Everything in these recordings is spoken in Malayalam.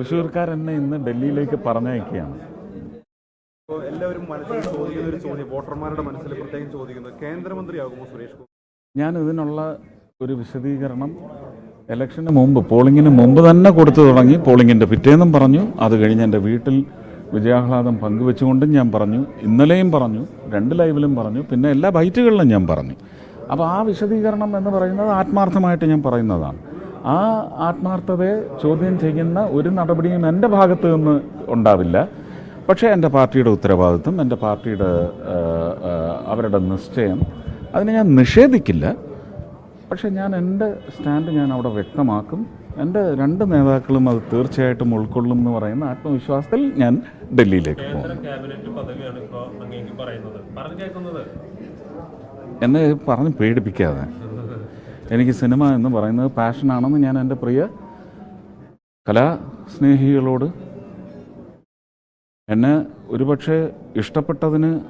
തൃശ്ശൂർക്കാർ എന്നെ ഇന്ന് ഡൽഹിയിലേക്ക് പറഞ്ഞയക്കുകയാണ്. എല്ലാവരും മനസ്സിൽ ചോദിക്കുന്ന ഒരു ചോദ്യം വോട്ടർമാരുടെ മനസ്സിൽ പ്രത്യേകം ചോദിക്കുന്നത് കേന്ദ്രമന്ത്രിയാകുമോ സുരേഷ് ഗോപി ഞാൻ ഇതിനുള്ള ഒരു വിശദീകരണം ഇലക്ഷന് മുമ്പ് പോളിങ്ങിന് മുമ്പ് തന്നെ കൊടുത്തു തുടങ്ങി. പോളിങ്ങിന്റെ പിറ്റേന്നും പറഞ്ഞു. അത് കഴിഞ്ഞ് എന്റെ വീട്ടിൽ വിജയാഹ്ലാദം പങ്കുവെച്ചുകൊണ്ടും ഞാൻ പറഞ്ഞു. ഇന്നലെയും പറഞ്ഞു. രണ്ട് ലൈവിലും പറഞ്ഞു. പിന്നെ എല്ലാ ബൈറ്റുകളിലും ഞാൻ പറഞ്ഞു. അപ്പോൾ ആ വിശദീകരണം എന്ന് പറയുന്നത് ആത്മാർത്ഥമായിട്ട് ഞാൻ പറയുന്നതാണ്. ആ ആത്മാർത്ഥതയെ ചോദ്യം ചെയ്യുന്ന ഒരു നടപടിയും എന്റെ ഭാഗത്തു നിന്ന് ഉണ്ടാവില്ല. പക്ഷേ എന്റെ പാർട്ടിയുടെ ഉത്തരവാദിത്വം എന്റെ പാർട്ടിയുടെ അവരുടെ നിശ്ചയം. അതിനെ ഞാൻ നിഷേധിക്കില്ല. പക്ഷേ ഞാൻ എന്റെ സ്റ്റാൻഡ് ഞാൻ അവിടെ വ്യക്തമാക്കും. എന്റെ രണ്ട് നേതാക്കളും അത് തീർച്ചയായിട്ടും ഉൾക്കൊള്ളും എന്ന് പറയുന്ന ആത്മവിശ്വാസത്തിൽ ഞാൻ ഡൽഹിയിലേക്ക് പോകും. എന്നെ പറഞ്ഞ് പേടിപ്പിക്കാതെ. എനിക്ക് സിനിമ എന്ന് പറയുന്നത് പാഷനാണെന്ന് ഞാൻ എന്റെ പ്രിയ കലാസ്നേഹികളോട് എന്നെ ഒരുപക്ഷെ ഇഷ്ടപ്പെട്ടതിന്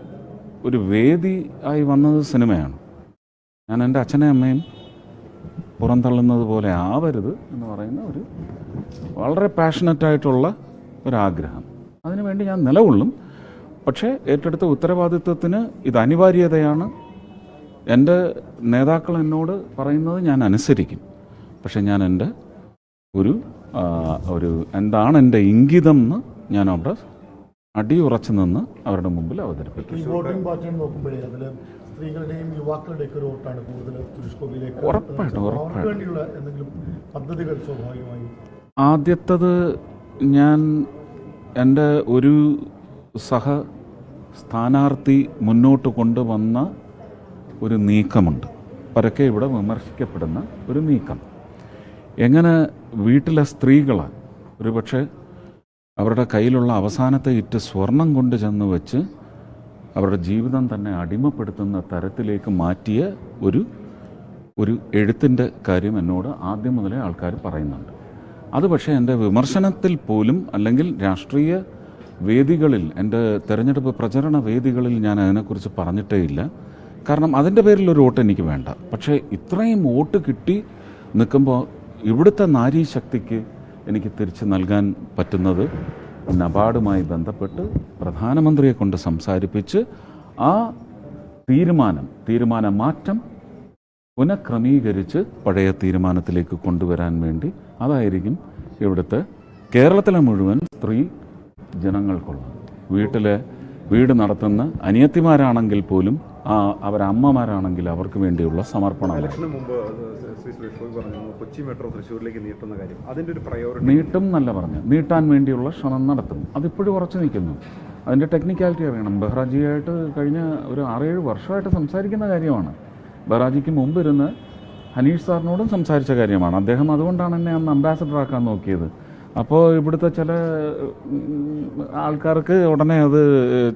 ഒരു വേദി ആയി വന്നത് സിനിമയാണ്. ഞാൻ എന്റെ അച്ഛനെയും അമ്മയും പുറന്തള്ളുന്നത് പോലെ ആവരുത് എന്ന് പറയുന്ന ഒരു വളരെ പാഷനറ്റായിട്ടുള്ള ഒരാഗ്രഹം. അതിനുവേണ്ടി ഞാൻ നിലകൊള്ളും. പക്ഷേ ഏറ്റെടുത്ത ഉത്തരവാദിത്വത്തിന് ഇത് അനിവാര്യതയാണ്. എന്റെ നേതാക്കൾ എന്നോട് പറയുന്നത് ഞാൻ അനുസരിക്കും. പക്ഷെ ഞാൻ എന്റെ ഒരു ഒരു എന്താണ് എന്റെ ഇംഗിതം എന്ന് ഞാൻ അവിടെ അടിയുറച്ചു നിന്ന് അവരുടെ മുമ്പിൽ അവതരിപ്പിക്കും. ഈ പാറ്റേൺ നോക്കുമ്പോഴേ അതിൽ സ്ത്രീകളുടെയും യുവാക്കളുടെയൊക്കെ ഒരു വോട്ടാണ് കൂടുതൽ സുരേഷ് ഗോപിയിലേക്ക്. ഉറപ്പായിട്ടും, അവർക്ക് ഉറപ്പായിട്ടും. എന്തെങ്കിലും പദ്ധതികൾ സ്വാഭാവികമായി. ആദ്യത്തത് ഞാൻ എന്റെ ഒരു സഹ സ്ഥാനാർത്ഥി മുന്നോട്ട് കൊണ്ടുവന്ന ഒരു നീക്കമുണ്ട്. പരക്കെ ഇവിടെ വിമർശിക്കപ്പെടുന്ന ഒരു നീക്കം. എങ്ങനെ വീട്ടിലെ സ്ത്രീകൾ ഒരുപക്ഷെ അവരുടെ കയ്യിലുള്ള അവസാനത്തെ ഇറ്റ് സ്വർണം കൊണ്ട് ചെന്ന് വെച്ച് അവരുടെ ജീവിതം തന്നെ അടിമപ്പെടുത്തുന്ന തരത്തിലേക്ക് മാറ്റിയ ഒരു ഒരു എഴുത്തിന്റെ കാര്യം എന്നോട് ആദ്യം മുതലേ ആൾക്കാർ പറയുന്നുണ്ട്. അത് പക്ഷേ എന്റെ വിമർശനത്തിൽ പോലും അല്ലെങ്കിൽ രാഷ്ട്രീയ വേദികളിൽ എന്റെ തെരഞ്ഞെടുപ്പ് പ്രചരണ വേദികളിൽ ഞാൻ അതിനെക്കുറിച്ച് പറഞ്ഞിട്ടേ ഇല്ല. കാരണം അതിന്റെ പേരിൽ ഒരു വോട്ട് എനിക്ക് വേണ്ട. പക്ഷേ ഇത്രയും വോട്ട് കിട്ടി നിൽക്കുമ്പോൾ ഇവിടുത്തെ നാരീ ശക്തിക്ക് എനിക്ക് തിരിച്ച് നൽകാൻ പറ്റുന്നത് നബാർഡുമായി ബന്ധപ്പെട്ട് പ്രധാനമന്ത്രിയെ കൊണ്ട് സംസാരിപ്പിച്ച് ആ തീരുമാനം തീരുമാന മാറ്റം പുനഃക്രമീകരിച്ച് പഴയ തീരുമാനത്തിലേക്ക് കൊണ്ടുവരാൻ വേണ്ടി അതായിരിക്കും ഇവിടുത്തെ കേരളത്തിലെ മുഴുവൻ സ്ത്രീ ജനങ്ങൾക്കുള്ളത്. വീട്ടിലെ വീട് നടത്തുന്ന അനിയത്തിമാരാണെങ്കിൽ പോലും ആ അവരമ്മമാരാണെങ്കിൽ അവർക്ക് വേണ്ടിയുള്ള സമർപ്പണം നീട്ടും നല്ല പറഞ്ഞു നീട്ടാൻ വേണ്ടിയുള്ള ശ്രമം നടത്തും അതിപ്പോഴും ഉറച്ചു നിൽക്കുന്നു. അതിന്റെ ടെക്നിക്കാലിറ്റി അറിയണം. ബഹ്റാജിയായിട്ട് കഴിഞ്ഞ ഒരു ആറേഴ് വർഷമായിട്ട് സംസാരിക്കുന്ന കാര്യമാണ്. ബഹ്റാജിക്ക് മുമ്പ് ഇരുന്ന് ഹനീഷ് സാറിനോടും സംസാരിച്ച കാര്യമാണ്. അദ്ദേഹം അതുകൊണ്ടാണ് എന്നെ അന്ന് അംബാസഡർ ആക്കാൻ നോക്കിയത്. അപ്പോൾ ഇവിടുത്തെ ചില ആൾക്കാർക്ക് ഉടനെ അത്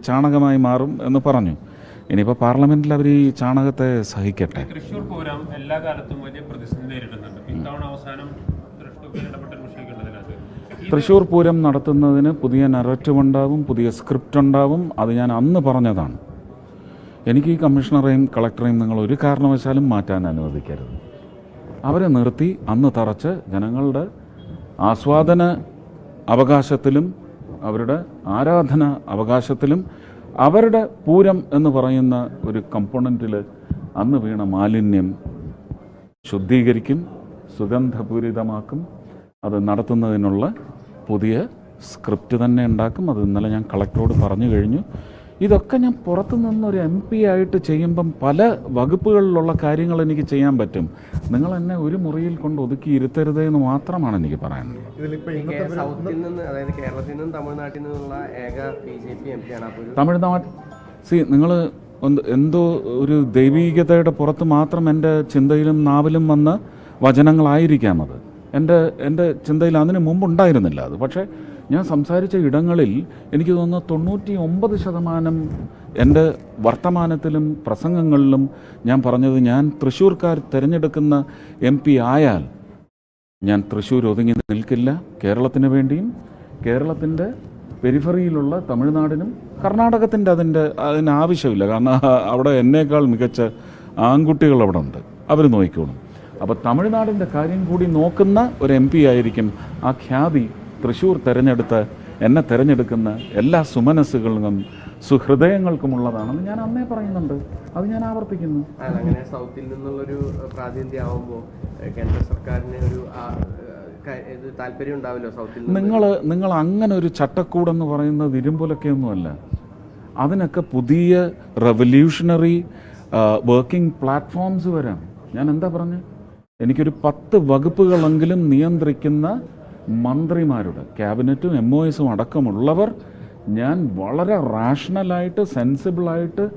ചാണകമായി മാറും എന്ന് പറഞ്ഞു. ഇനിയിപ്പോൾ പാർലമെന്റിൽ അവർ ഈ ചാണകത്തെ സഹിക്കട്ടെ. തൃശ്ശൂർ പൂരം എല്ലാ കാലത്തും വലിയ പ്രതിസന്ധി നേരിടുന്നുണ്ട്. ഇത്തവണ അവസാനം തൃശ്ശൂർ പൂരം നടത്തുന്നതിന് പുതിയ നറേറ്റീവ് ഉണ്ടാവും പുതിയ സ്ക്രിപ്റ്റ് ഉണ്ടാവും. അത് ഞാൻ അന്ന് പറഞ്ഞതാണ്. എനിക്ക് ഈ കമ്മീഷണറെയും കളക്ടറെയും നിങ്ങൾ ഒരു കാരണവശാലും മാറ്റാൻ അനുവദിക്കരുത്. അവരെ നിർത്തി അന്ന് തറച്ച് ജനങ്ങളുടെ ആസ്വാദന അവകാശത്തിലും അവരുടെ ആരാധന അവകാശത്തിലും അവരുടെ പൂരം എന്ന് പറയുന്ന ഒരു കമ്പോണന്റിൽ അന്ന് വീണ മാലിന്യം ശുദ്ധീകരിക്കും സുഗന്ധപൂരിതമാക്കും. അത് നടത്തുന്നതിനുള്ള പുതിയ സ്ക്രിപ്റ്റ് തന്നെ ഉണ്ടാക്കും. അത് ഇന്നലെ ഞാൻ കളക്ടറോട് പറഞ്ഞു കഴിഞ്ഞു. ഇതൊക്കെ ഞാൻ പുറത്തു നിന്നൊരു എം പി ആയിട്ട് ചെയ്യുമ്പം പല വകുപ്പുകളിലുള്ള കാര്യങ്ങൾ എനിക്ക് ചെയ്യാൻ പറ്റും. നിങ്ങൾ എന്നെ ഒരു മുറിയിൽ കൊണ്ട് ഒതുക്കി ഇരുത്തരുത് എന്ന് മാത്രമാണ് എനിക്ക് പറയാനുള്ളത്. ഇതിലിപ്പോൾ ഈ ഇന്നത്തെ കേ- നിന്ന് അതായത് കേരളത്തിൽ നിന്നും തമിഴ്നാട്ടിൽ നിന്നുള്ള ഏക B J P M P ആണ്. തമിഴ്നാട് സി നിങ്ങൾ എന്തോ ഒരു ദൈവീകതയുടെ പുറത്ത് മാത്രം എന്റെ ചിന്തയിലും നാവിലും വന്ന വചനങ്ങളായിരിക്കാം അത്. എന്റെ എന്റെ ചിന്തയിൽ അതിന് മുമ്പ് ഉണ്ടായിരുന്നില്ല അത്. പക്ഷേ ഞാൻ സംസാരിച്ച ഇടങ്ങളിൽ എനിക്ക് തോന്നുന്ന തൊണ്ണൂറ്റി ഒമ്പത് ശതമാനം എന്റെ വർത്തമാനത്തിലും പ്രസംഗങ്ങളിലും ഞാൻ പറഞ്ഞത് ഞാൻ തൃശ്ശൂർക്കാർ തിരഞ്ഞെടുക്കുന്ന എം പി ആയാൽ ഞാൻ തൃശ്ശൂർ ഒതുങ്ങി നിൽക്കില്ല കേരളത്തിന് വേണ്ടിയും കേരളത്തിന്റെ പെരിഫറിയിലുള്ള തമിഴ്നാടിനും കർണാടകത്തിന്റെ അതിന്റെ അതിന് ആവശ്യമില്ല. കാരണം അവിടെ എന്നേക്കാൾ മികച്ച ആൺകുട്ടികൾ അവിടെ ഉണ്ട്. അവർ നോക്കിക്കോളും. അപ്പോൾ തമിഴ്നാടിന്റെ കാര്യം കൂടി നോക്കുന്ന ഒരു എം ആയിരിക്കും ആ ഖ്യാതി തൃശ്ശൂർ തിരഞ്ഞെടുത്ത് എന്നെ തിരഞ്ഞെടുക്കുന്ന എല്ലാ സുമനസ്സുകൾക്കും സുഹൃദയങ്ങൾക്കുമുള്ളതാണെന്ന് ഞാൻ അന്നേ പറയുന്നുണ്ട്. അത് ഞാൻ ആവർത്തിക്കുന്നു. അങ്ങനെ സൗത്തിൽ നിന്നുള്ളൊരു പ്രാതിനിധ്യം ആവുമ്പോൾ കേന്ദ്ര സർക്കാരിന് ഒരു താല്പര്യം ഉണ്ടാവില്ലോ സൗത്തിൽ നിങ്ങൾ നിങ്ങൾ അങ്ങനെ ഒരു ചട്ടക്കൂടെന്ന് പറയുന്നത് ഇരുമ്പുലൊക്കെയൊന്നുമല്ല. അതിനൊക്കെ പുതിയ റെവല്യൂഷണറി വർക്കിംഗ് പ്ലാറ്റ്ഫോംസ് വരാം. ഞാൻ എന്താ പറഞ്ഞത് എനിക്കൊരു പത്ത് വകുപ്പുകളെങ്കിലും നിയന്ത്രിക്കുന്ന മന്ത്രിമാരുടെ ക്യാബിനറ്റും എം ഒ എസും അടക്കമുള്ളവർ ഞാൻ വളരെ റാഷണലായിട്ട് സെൻസിബിളായിട്ട്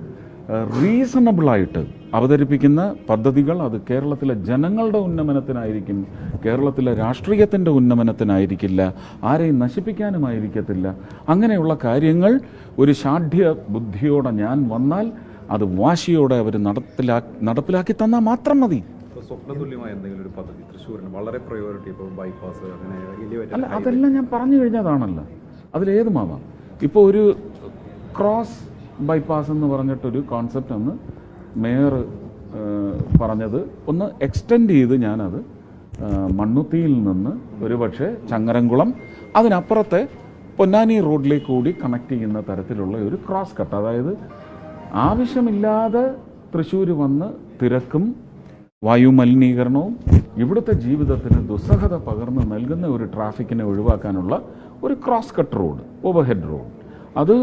റീസണബിളായിട്ട് അവതരിപ്പിക്കുന്ന പദ്ധതികൾ അത് കേരളത്തിലെ ജനങ്ങളുടെ ഉന്നമനത്തിനായിരിക്കും കേരളത്തിലെ രാഷ്ട്രീയത്തിന്റെ ഉന്നമനത്തിനായിരിക്കില്ല ആരെയും നശിപ്പിക്കാനുമായിരിക്കത്തില്ല. അങ്ങനെയുള്ള കാര്യങ്ങൾ ഒരു ഷാഠ്യ ബുദ്ധിയോടെ ഞാൻ വന്നാൽ അത് വാശിയോടെ അവർ നടപ്പിലാക്കി നടപ്പിലാക്കി തന്നാൽ മാത്രം മതി. സ്വപ്നതുല്യമായ എന്തെങ്കിലും ഒരു പദ്ധതി? തൃശ്ശൂരിന് വളരെ പ്രയോറിറ്റി ഇപ്പോൾ ബൈപ്പാസ് അങ്ങനെ അല്ല അതെല്ലാം ഞാൻ പറഞ്ഞു കഴിഞ്ഞതാണല്ലോ. അതിലേതുമാവാം ഇപ്പോൾ ഒരു ക്രോസ് ബൈപ്പാസ് എന്ന് പറഞ്ഞിട്ടൊരു കോൺസെപ്റ്റ് ഒന്ന് മേയർ പറഞ്ഞത്. ഒന്ന് എക്സ്റ്റെൻഡ് ചെയ്ത് ഞാനത് മണ്ണുത്തിയിൽ നിന്ന് ഒരുപക്ഷെ ചങ്ങരംകുളം അതിനപ്പുറത്തെ പൊന്നാനി റോഡിലേക്ക് കൂടി കണക്ട് ചെയ്യുന്ന തരത്തിലുള്ള ഒരു ക്രോസ് കട്ട് അതായത് ആവശ്യമില്ലാതെ തൃശ്ശൂർ വന്ന് തിരക്കും വായു മലിനീകരണവും ഇവിടുത്തെ ജീവിതത്തിന് ദുസ്സഹത പകർന്ന് നൽകുന്ന ഒരു ട്രാഫിക്കിനെ ഒഴിവാക്കാനുള്ള ഒരു cross cut road overhead road. അത്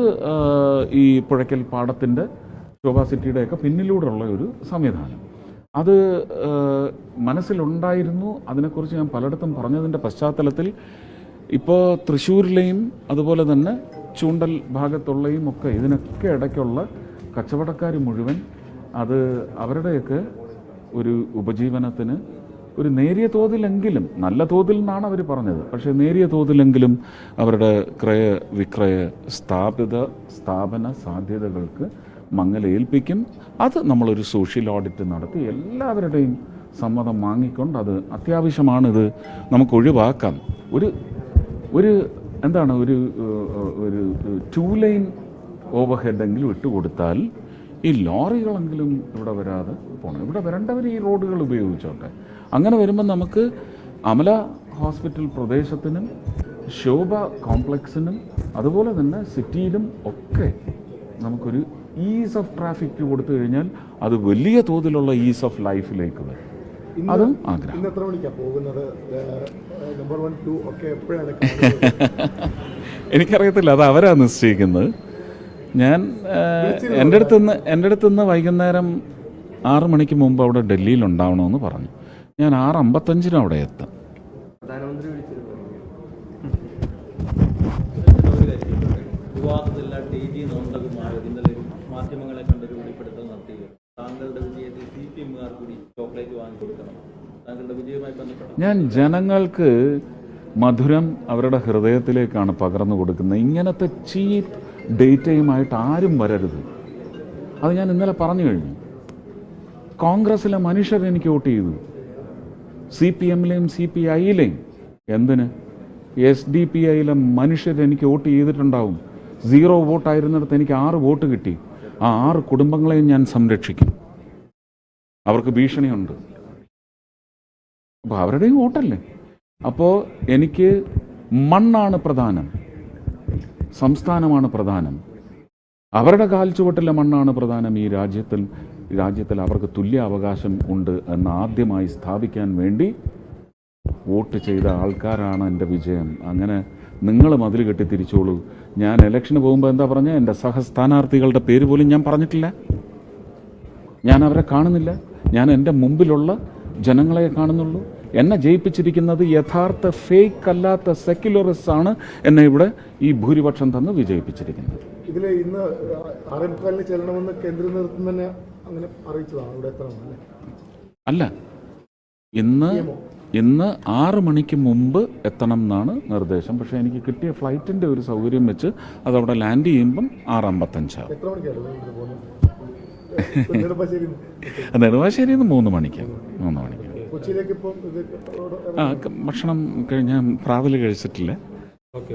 ഈ പുഴയ്ക്കൽ പാടത്തിന്റെ ശോഭാ സിറ്റിയുടെയൊക്കെ പിന്നിലൂടെയുള്ള ഒരു സംവിധാനം. അത് മനസ്സിലുണ്ടായിരുന്നു. അതിനെക്കുറിച്ച് ഞാൻ പലയിടത്തും പറഞ്ഞതിന്റെ പശ്ചാത്തലത്തിൽ ഇപ്പോൾ തൃശ്ശൂരിലെയും അതുപോലെ തന്നെ ചൂണ്ടൽ ഭാഗത്തുള്ളയും ഒക്കെ ഇതിനൊക്കെ ഇടയ്ക്കുള്ള കച്ചവടക്കാർ മുഴുവൻ അത് അവരുടെയൊക്കെ ഒരു ഉപജീവനത്തിന് ഒരു നേരിയ തോതിലെങ്കിലും നല്ല തോതിൽ നിന്നാണ് അവർ പറഞ്ഞത്. പക്ഷേ നേരിയ തോതിലെങ്കിലും അവരുടെ ക്രയ വിക്രയ സ്ഥാപിത സ്ഥാപന സാധ്യതകൾക്ക് മങ്ങലേൽപ്പിക്കും അത് നമ്മളൊരു സോഷ്യൽ ഓഡിറ്റ് നടത്തി എല്ലാവരുടെയും സമ്മതം വാങ്ങിക്കൊണ്ട് അത് അത്യാവശ്യമാണിത്. നമുക്ക് ഒഴിവാക്കാം. ഒരു ഒരു എന്താണ് ഒരു ഒരു ടൂ ലൈൻ ഓവർഹെഡെങ്കിലും ഇട്ടുകൊടുത്താൽ ഈ ലോറികളെങ്കിലും ഇവിടെ വരാതെ പോകണം ഇവിടെ വരേണ്ടവർ ഈ റോഡുകൾ ഉപയോഗിച്ചോട്ടെ. അങ്ങനെ വരുമ്പോൾ നമുക്ക് അമല ഹോസ്പിറ്റൽ പ്രദേശത്തിനും ശോഭ കോംപ്ലക്സിനും അതുപോലെ തന്നെ സിറ്റിയിലും ഒക്കെ നമുക്കൊരു ഈസ് ഓഫ് ട്രാഫിക് കൊടുത്തു കഴിഞ്ഞാൽ അത് വലിയ തോതിലുള്ള ഈസ് ഓഫ് ലൈഫിലേക്ക് വരും. അതും ആഗ്രഹം എനിക്കറിയത്തില്ല അത് അവരാ നിശ്ചയിക്കുന്നത്. ഞാൻ എന്റെ അടുത്ത് നിന്ന് എന്റെ അടുത്ത് നിന്ന് വൈകുന്നേരം ആറ് മണിക്ക് മുമ്പ് അവിടെ ഡൽഹിയിൽ ഉണ്ടാവണമെന്ന് പറഞ്ഞു. ഞാൻ ആറ് അമ്പത്തഞ്ചിന് അവിടെ എത്താം. മാധ്യമങ്ങളെ കണ്ടൊരു വെളിപ്പെടുത്തൽ നടത്തി. താങ്കളുടെ വിജയത്തിൽ സി പി എമ്മുകാർ കൂടി ചോക്ലേറ്റ് വാങ്ങിക്കൊടുക്കണം. താങ്കളുടെ വിജയവുമായി ബന്ധപ്പെട്ട ഞാൻ ജനങ്ങൾക്ക് മധുരം അവരുടെ ഹൃദയത്തിലേക്കാണ് പകർന്നു കൊടുക്കുന്നത്. ഇങ്ങനത്തെ ചീപ്പ് ഡേറ്റയുമായിട്ട് ആരും വരരുത്. അത് ഞാൻ ഇന്നലെ പറഞ്ഞു കഴിഞ്ഞു. കോൺഗ്രസ്സിലെ മനുഷ്യർ എനിക്ക് വോട്ട് ചെയ്തു. സി പി എമ്മിലെയും സി പി ഐയിലെയും എന്തിന്? എസ് ഡി പി ഐയിലെ മനുഷ്യർ എനിക്ക് വോട്ട് ചെയ്തിട്ടുണ്ടാവും. സീറോ വോട്ടായിരുന്നിടത്ത് എനിക്ക് ആറ് വോട്ട് കിട്ടി. ആ ആറ് കുടുംബങ്ങളെയും ഞാൻ സംരക്ഷിക്കും. അവർക്ക് ഭീഷണിയുണ്ട്. അപ്പോൾ അവരുടെയും വോട്ടല്ലേ? അപ്പോൾ എനിക്ക് മണ്ണാണ് പ്രധാനം സംസ്ഥാനമാണ് പ്രധാനം. അവരുടെ കാൽച്ചുവട്ടിലെ മണ്ണാണ് പ്രധാനം. ഈ രാജ്യത്തിൽ രാജ്യത്തിൽ അവർക്ക് തുല്യ അവകാശം ഉണ്ട് എന്ന് ആദ്യമായി സ്ഥാപിക്കാൻ വേണ്ടി വോട്ട് ചെയ്ത ആൾക്കാരാണ് എന്റെ വിജയം. അങ്ങനെ നിങ്ങൾ മതിൽ കെട്ടി തിരിച്ചോളൂ. ഞാൻ ഇലക്ഷന് പോകുമ്പോൾ എന്താ പറഞ്ഞത് എന്റെ സഹസ്ഥാനാർത്ഥികളുടെ പേര് പോലും ഞാൻ പറഞ്ഞിട്ടില്ല. ഞാൻ അവരെ കാണുന്നില്ല. ഞാൻ എന്റെ മുമ്പിലുള്ള ജനങ്ങളെ കാണുന്നുള്ളൂ. എന്നെ ജയിപ്പിച്ചിരിക്കുന്നത് യഥാർത്ഥ ഫേക്ക് അല്ലാത്ത സെക്യുലറിസ്റ്റ് ആണ് എന്നെ ഇവിടെ ഈ ഭൂരിപക്ഷം തന്ന് വിജയിപ്പിച്ചിരിക്കുന്നത്. ഇതിൽ ഇന്ന് ചെല്ലണമെന്ന് കേന്ദ്ര നേതൃത്വം തന്നെ അങ്ങനെ അറിയിച്ചതാണ്. ഇവിടെ അല്ലേ? ഇന്ന് ഇന്ന് ആറ് മണിക്ക് മുമ്പ് എത്തണം എന്നാണ് നിർദ്ദേശം. പക്ഷേ എനിക്ക് കിട്ടിയ ഫ്ലൈറ്റിന്റെ ഒരു സൗകര്യം വെച്ച് അതവിടെ ലാൻഡ് ചെയ്യുമ്പം ആറ് അമ്പത്തഞ്ചാവും നെടുമ്പാശ്ശേരി നിന്ന് മൂന്ന് മണിക്ക്. മൂന്ന് മണിക്ക്. ആ ഭക്ഷണം കഴിഞ്ഞ് ഞാൻ പ്രാതൽ കഴിച്ചിട്ടില്ല. ഓക്കെ